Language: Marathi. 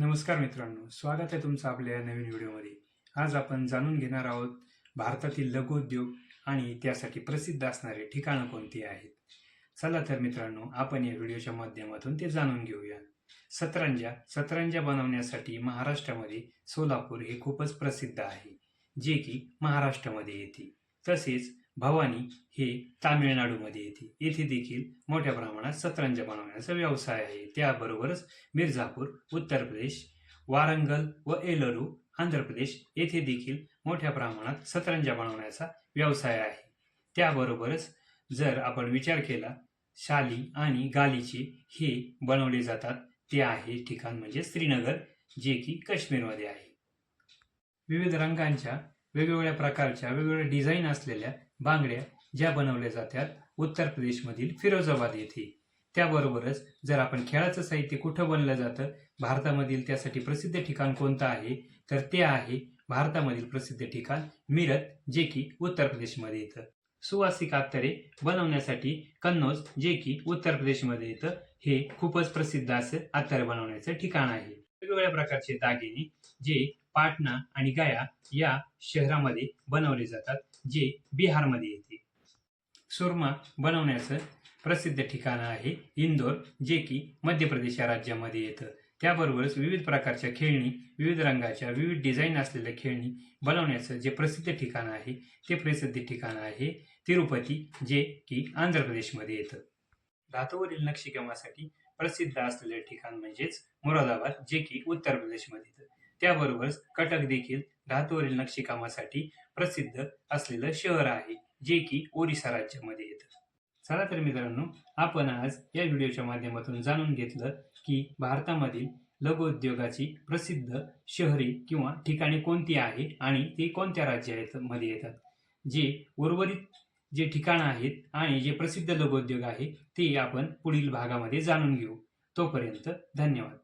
नमस्कार मित्रांनो स्वागत आहे तुमचं आपल्या या नवीन व्हिडिओमध्ये. आज आपण जाणून घेणार आहोत भारतातील लघुउद्योग आणि त्यासाठी प्रसिद्ध असणारे ठिकाणं कोणती आहेत? चला तर मित्रांनो आपण या व्हिडिओच्या माध्यमातून ते जाणून घेऊया. सतरंजा सतरंजा बनवण्यासाठी महाराष्ट्रामध्ये सोलापूर हे खूपच प्रसिद्ध आहे जे की महाराष्ट्रामध्ये येते. तसेच भवानी हे तामिळनाडूमध्ये येते. येथे देखील मोठ्या प्रमाणात सतरंज बनवण्याचा व्यवसाय आहे. त्याबरोबरच मिर्झापूर उत्तर प्रदेश वारंगल व एलरू आंध्र प्रदेश येथे देखील मोठ्या प्रमाणात सतरंजा बनवण्याचा व्यवसाय आहे. त्याबरोबरच जर आपण विचार केला शाली आणि गालीचे हे बनवले जातात. ते आहे ठिकाण म्हणजे श्रीनगर जे की काश्मीरमध्ये आहे. विविध रंगांच्या वेगवेगळ्या प्रकारच्या वेगवेगळ्या डिझाईन असलेल्या बांगड्या ज्या बनवल्या जातात उत्तर प्रदेशमधील फिरोजाबाद येथे. त्याबरोबरच जर आपण खेळाचं साहित्य कुठं बनलं जातं भारतामधील त्यासाठी प्रसिद्ध ठिकाण कोणतं आहे तर ते आहे भारतामधील प्रसिद्ध ठिकाण मिरत जे की उत्तर प्रदेशमध्ये येतं. सुवासिक अत्तरे बनवण्यासाठी कन्नौज जे की उत्तर प्रदेशमध्ये येतं हे खूपच प्रसिद्ध असं अत्तर बनवण्याचं ठिकाण आहे. वेगवेगळ्या प्रकारचे दागिने जे पाटणा आणि गया या शहरामध्ये बनवले जातात जे बिहारमध्ये येते. सुरमा बनवण्याचं प्रसिद्ध ठिकाण आहे इंदोर जे की मध्य प्रदेश या राज्यामध्ये येतं. त्याबरोबरच विविध प्रकारच्या खेळणी विविध रंगाच्या विविध डिझाईन असलेल्या खेळणी बनवण्याचं जे प्रसिद्ध ठिकाण आहे ते प्रसिद्ध ठिकाण आहे तिरुपती जे की आंध्र प्रदेशमध्ये येतं. धातूवरील नक्षीकामासाठी प्रसिद्ध असलेले ठिकाण म्हणजेच मुरादाबाद जे की उत्तर प्रदेशमध्ये त्याबरोबरच कटक देखील धातूवरील नक्षीकामासाठी प्रसिद्ध असलेलं शहर आहे जे की ओरिसा राज्यामध्ये येतं. चला तर मित्रांनो आपण आज या व्हिडिओच्या माध्यमातून जाणून घेतलं की भारतामधील लघुउद्योगाची प्रसिद्ध शहरे किंवा ठिकाणे कोणती आहे आणि ते कोणत्या राज्यामध्ये येतात. जे उर्वरित जे ठिकाणं आहेत आणि जे प्रसिद्ध लघुउद्योग आहे ते आपण पुढील भागामध्ये जाणून घेऊ. तोपर्यंत धन्यवाद.